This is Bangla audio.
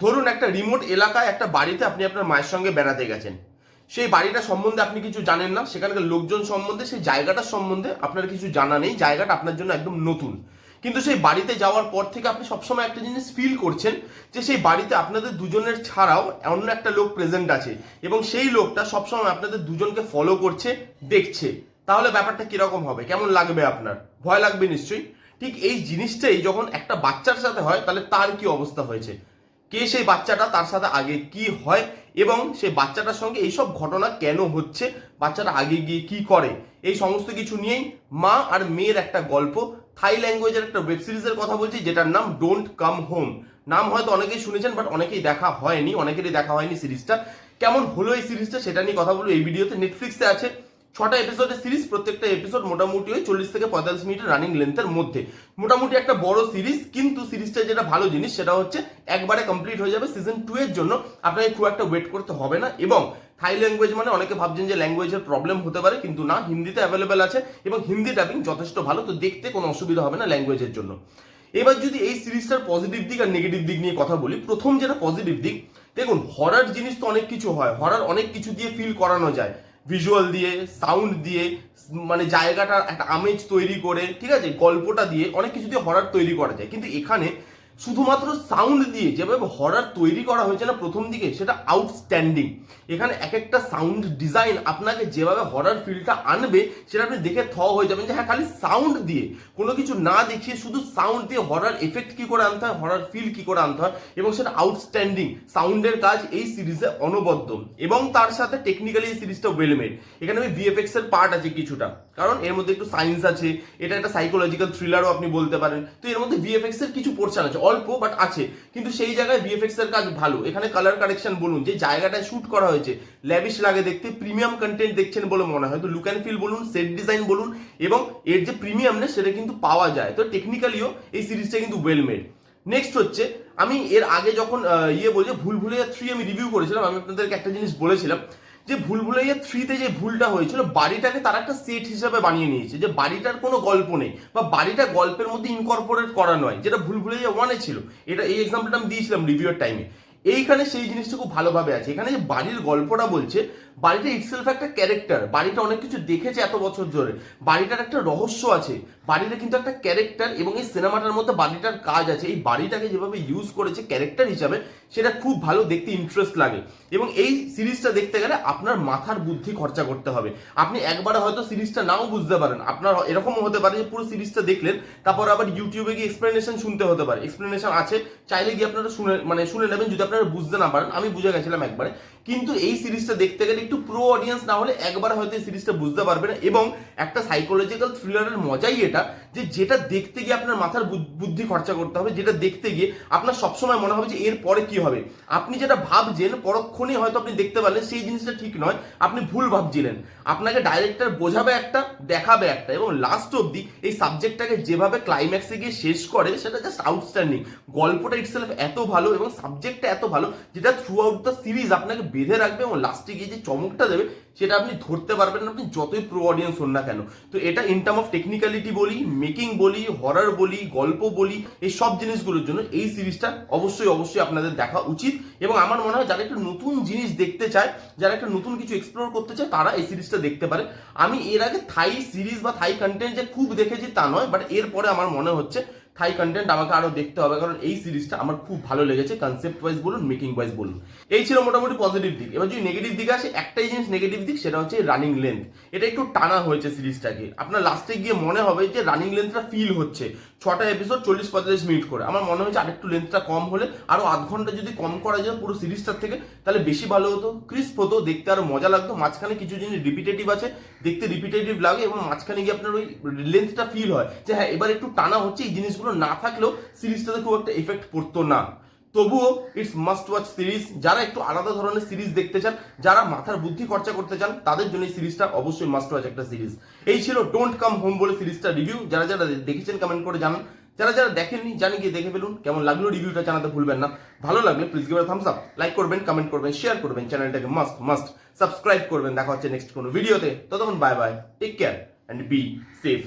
ধরুন একটা রিমোট এলাকায় একটা বাড়িতে আপনি আপনার মায়ের সঙ্গে বেড়াতে গেছেন। সেই বাড়িটা সম্বন্ধে আপনি কিছু জানেন না, সেখানকার লোকজন সম্বন্ধে, সেই জায়গাটার সম্বন্ধে আপনার কিছু জানা নেই, জায়গাটা আপনার জন্য একদম নতুন। কিন্তু সেই বাড়িতে যাওয়ার পর থেকে আপনি সবসময় একটা জিনিস ফিল করছেন যে সেই বাড়িতে আপনাদের দুজনের ছাড়াও অন্য একটা লোক প্রেজেন্ট আছে এবং সেই লোকটা সবসময় আপনাদের দুজনকে ফলো করছে, দেখছে। তাহলে ব্যাপারটা কীরকম হবে? কেমন লাগবে আপনার? ভয় লাগবে নিশ্চয়ই? ঠিক এই জিনিসটাই যখন একটা বাচ্চার সাথে হয়, তাহলে তার কি অবস্থা হয়েছে? কে সেই বাচ্চাটা, তার সাথে আগে কি হয় এবং সেই বাচ্চাটার সঙ্গে এইসব ঘটনা কেন হচ্ছে, বাচ্চাটা আগে গিয়ে কি করে? এই সমস্ত কিছু নিয়েই মা আর মেয়ের একটা গল্প। থাই ল্যাঙ্গুয়েজের একটা ওয়েব সিরিজের কথা বলছি, যেটার নাম ডোন্ট কাম হোম নাম হয়তো অনেকেই শুনেছেন বাট অনেকেই দেখা হয়নি, অনেকেরই দেখা হয়নি সিরিজটা কেমন হলো এই সিরিজটা সেটা নিয়ে কথা বলব। এই ভিডিওতে নেটফ্লিক্সে আছে। ছটা এপিসোডের সিরিজ প্রত্যেকটা এপিসোড মোটামুটি ওই চল্লিশ থেকে পঁয়তাল্লিশ মিনিটের রানিং লেন্থের মধ্যে। মোটামুটি একটা বড় সিরিজ কিন্তু সিরিজটা যেটা ভালো জিনিস, সেটা হচ্ছে একবারে কমপ্লিট হয়ে যাবে সিজন টু এর জন্য। আপনাকে খুব একটা ওয়েট করতে হবে না। এবং থাই ল্যাঙ্গুয়েজ মানে অনেকে ভাবছেন যে ল্যাঙ্গুয়েজের প্রবলেম হতে পারে, কিন্তু না, হিন্দিতে অ্যাভেলেবেল আছে এবং হিন্দি ডাবিং যথেষ্ট ভালো, তো দেখতে কোনো অসুবিধা হবে না ল্যাঙ্গুয়েজের জন্য। এবার যদি এই সিরিজটার পজিটিভ দিক আর নেগেটিভ দিক নিয়ে কথা বলি, প্রথম যেটা পজিটিভ দিক, দেখুন হরার জিনিস তো অনেক কিছু হয় হরার অনেক কিছু দিয়ে ফিল করানো যায়। ভিজুয়াল দিয়ে সাউন্ড দিয়ে মানে জায়গাটার একটা আমেজ তৈরি করে, ঠিক আছে? গল্পটা দিয়ে অনেক কিছু দিয়ে হরার তৈরি করা যায়। কিন্তু এখানে শুধুমাত্র সাউন্ড দিয়ে যেভাবে হরার তৈরি করা হয়েছে না প্রথম দিকে, সেটা আউটস্ট্যান্ডিং এখানে এক একটা সাউন্ড ডিজাইন আপনাকে যেভাবে হরার ফিলটা আনবে, সেটা আপনি দেখে থ হয়ে যাবেন যে হ্যাঁ খালি সাউন্ড দিয়ে। কোনো কিছু না দেখিয়ে শুধু সাউন্ড দিয়ে হরার এফেক্ট কি করে আনতে হয় হরার ফিল কি করে আনতে হয়, এবং সেটা আউটস্ট্যান্ডিং সাউন্ডের কাজ এই সিরিজে অনবদ্য। এবং তার সাথে টেকনিক্যালি এই সিরিজটা ওয়েলমেড এখানে আমি ভিএফএক্স এর পার্ট আছে কিছুটা। কারণ এর মধ্যে একটু সায়েন্স আছে, এটা একটা সাইকোলজিক্যাল থ্রিলারও আপনি বলতে পারেন। তো এর মধ্যে ভিএফএক্স এর কিছু পোর্শন আছে। অল্প বাট আছে। কিন্তু সেই জায়গায় ভিএফএক্স এর কাজ ভালো। এখানে কালার কারেকশন বলুন, যে জায়গাটায় শুট করা হয়েছে ল্যাবিশ লাগে দেখতে প্রিমিয়াম কন্টেন্ট দেখছেন বলে মনে হয়। তো লুক অ্যান্ড ফিল বলুন সেট ডিজাইন বলুন, এবং এর যে প্রিমিয়াম প্রিমিয়ামনেস সেটা কিন্তু পাওয়া যায়। তো টেকনিক্যালিও এই সিরিজটা কিন্তু ওয়েল মেড নেক্সট হচ্ছে, আমি এর আগে যখন ইয়ে বলছি, ভুল ভুলাইয়া থ্রি আমি রিভিউ করেছিলাম, আমি আপনাদেরকে একটা জিনিস বলেছিলাম। যে ভুল ভুলাইয়া থ্রিতে যে ভুলটা হয়েছিল, বাড়িটাকে তারা একটা সেট হিসাবে বানিয়ে নিয়েছে, যে বাড়িটার কোনো গল্প নেই বা বাড়িটা গল্পের মধ্যে ইনকর্পোরেট করা নয়, যেটা ভুল ভুলাইয়া ওয়ানে ছিল। এটা এই এক্সাম্পলটা আমি দিয়েছিলাম রিভিউর টাইমে এইখানে সেই জিনিসটা খুব ভালোভাবে আছে। এখানে যে বাড়ির গল্পটা বলছে, বাড়িটা ইটসেলফ একটা ক্যারেক্টার বাড়িটা অনেক কিছু দেখেছে এত বছর ধরে। বাড়িটার একটা রহস্য আছে, বাড়িটা কিন্তু একটা ক্যারেক্টার এবং এই সিনেমাটার মধ্যে বাড়িটার কাজ আছে। এই বাড়িটাকে যেভাবে ইউজ করেছে ক্যারেক্টার হিসাবে, সেটা খুব ভালো দেখতে ইন্টারেস্ট লাগে। এবং এই সিরিজটা দেখতে গেলে আপনার মাথার বুদ্ধি খরচা করতে হবে। আপনি একবারে হয়তো সিরিজটা নাও বুঝতে পারেন। আপনার এরকমও হতে পারে যে পুরো সিরিজটা দেখলেন, তারপর আবার ইউটিউবে গিয়ে এক্সপ্লেনেশন শুনতে হতে পারে। এক্সপ্লেনেশন আছে, চাইলে গিয়ে আপনারা শুনে মানে শুনে নেবেন। যদি আপনারা বুঝতে না পারেন আমি বুঝে গেছিলাম একবারে। কিন্তু এই সিরিজটা দেখতে গেলে একটু প্রো অডিয়েন্স না হলে একবার হয়তো এই সিরিজটা বুঝতে পারবে না। এবং একটা সাইকোলজিক্যাল থ্রিলারের মজাই এটা যে যেটা দেখতে গিয়ে আপনার মাথার বুদ্ধি খরচা করতে হবে, যেটা দেখতে গিয়ে আপনার সবসময় মনে হবে যে এর পরে কি হবে। আপনি যেটা ভাবছেন পরক্ষণে হয়তো আপনি দেখতে পারলেন সেই জিনিসটা ঠিক নয়, আপনি ভুল ভাবছিলেন। আপনাকে ডাইরেক্টর বোঝাবে একটা, দেখাবে একটা এবং লাস্ট অবধি এই সাবজেক্টটাকে যেভাবে ক্লাইম্যাক্সে গিয়ে শেষ করে সেটা জাস্ট আউটস্ট্যান্ডিং গল্পটা ইটসেলফ এত ভালো এবং সাবজেক্টটা এত ভালো যেটা থ্রু আউট দ্য সিরিজ আপনাকে বেঁধে রাখবে এবং লাস্টে গিয়ে যে চমকটা দেবে, সেটা আপনি ধরতে পারবেন আপনি যতই প্রো অডিয়েন্স হন না কেন। তো এটা ইন টার্ম অফ টেকনিক্যালিটি বলি মেকিং বলি হরার বলি, গল্প বলি, এই সব জিনিসগুলোর জন্য এই সিরিজটা অবশ্যই অবশ্যই আপনাদের দেখা উচিত। এবং আমার মনে হয় যারা একটা নতুন জিনিস দেখতে চায়, যারা একটা নতুন কিছু এক্সপ্লোর করতে চায়, তারা এই সিরিজটা দেখতে পারে। আমি এর আগে থাই সিরিজ বা থাই কন্টেন্ট যে খুব দেখেছি তা নয় বাট এরপরে আমার মনে হচ্ছে থাই কন্টেন্ট আমাকে আরও দেখতে হবে, কারণ এই সিরিজটা আমার খুব ভালো লেগেছে কনসেপ্ট ওয়াইজ বলুন মেকিং ওয়াইজ বলুন। এই ছিল মোটামুটি পজিটিভ দিক। এবার যদি নেগেটিভ দিক আসে, একটাই জিনিস নেগেটিভ দিক, সেটা হচ্ছে রানিং লেন্থ এটা একটু টানা হয়েছে সিরিজটাকে আপনার লাস্টে গিয়ে মনে হবে যে রানিং লেন্থটা ফিল হচ্ছে। ছটা এপিসোড চল্লিশ পঁয়তাল্লিশ মিনিট করে। আমার মনে হয়েছে আরেকটু লেন্থটা কম হলে আরও আধ ঘণ্টা যদি কম করা যায় পুরো সিরিজটার থেকে, তাহলে বেশি ভালো হতো। ক্রিস্প হতো দেখতে আরও মজা লাগতো। মাঝখানে কিছু জিনিস রিপিটেটিভ আছে, দেখতে রিপিটেটিভ লাগে এবং মাঝখানে গিয়ে আপনার ওই লেন্থটা ফিল হয় যে হ্যাঁ এবার একটু টানা হচ্ছে এই জিনিসগুলো না থাকলেও সিরিজটাতে খুব একটা এফেক্ট পড়তো না। তবুও ইটস মাস্ট ওয়াচ সিরিজ যারা একটু আলাদা ধরনের সিরিজ দেখতে চান, যারা মাথার বুদ্ধি খরচা করতে চান, তাদের জন্য এই সিরিজটা অবশ্যই মাস্ট ওয়াচ একটা সিরিজ এই ছিল ডোন্ট কাম হোম বলে সিরিজটা রিভিউ যারা যারা দেখেছেন কমেন্ট করে জানান। যারা যারা দেখেননি জানি গিয়ে দেখে ফেলুন। কেমন লাগল রিভিউটা জানাতে ভুলবেন না। ভালো লাগলে please give thumbs up like করবেন কমেন্ট করবেন শেয়ার করবেন। চ্যানেলটাকে মাস্ট মাস্ট সাবস্ক্রাইব করবেন। দেখা হচ্ছে নেক্সট কোনো ভিডিওতে ততক্ষণ bye bye take care and be safe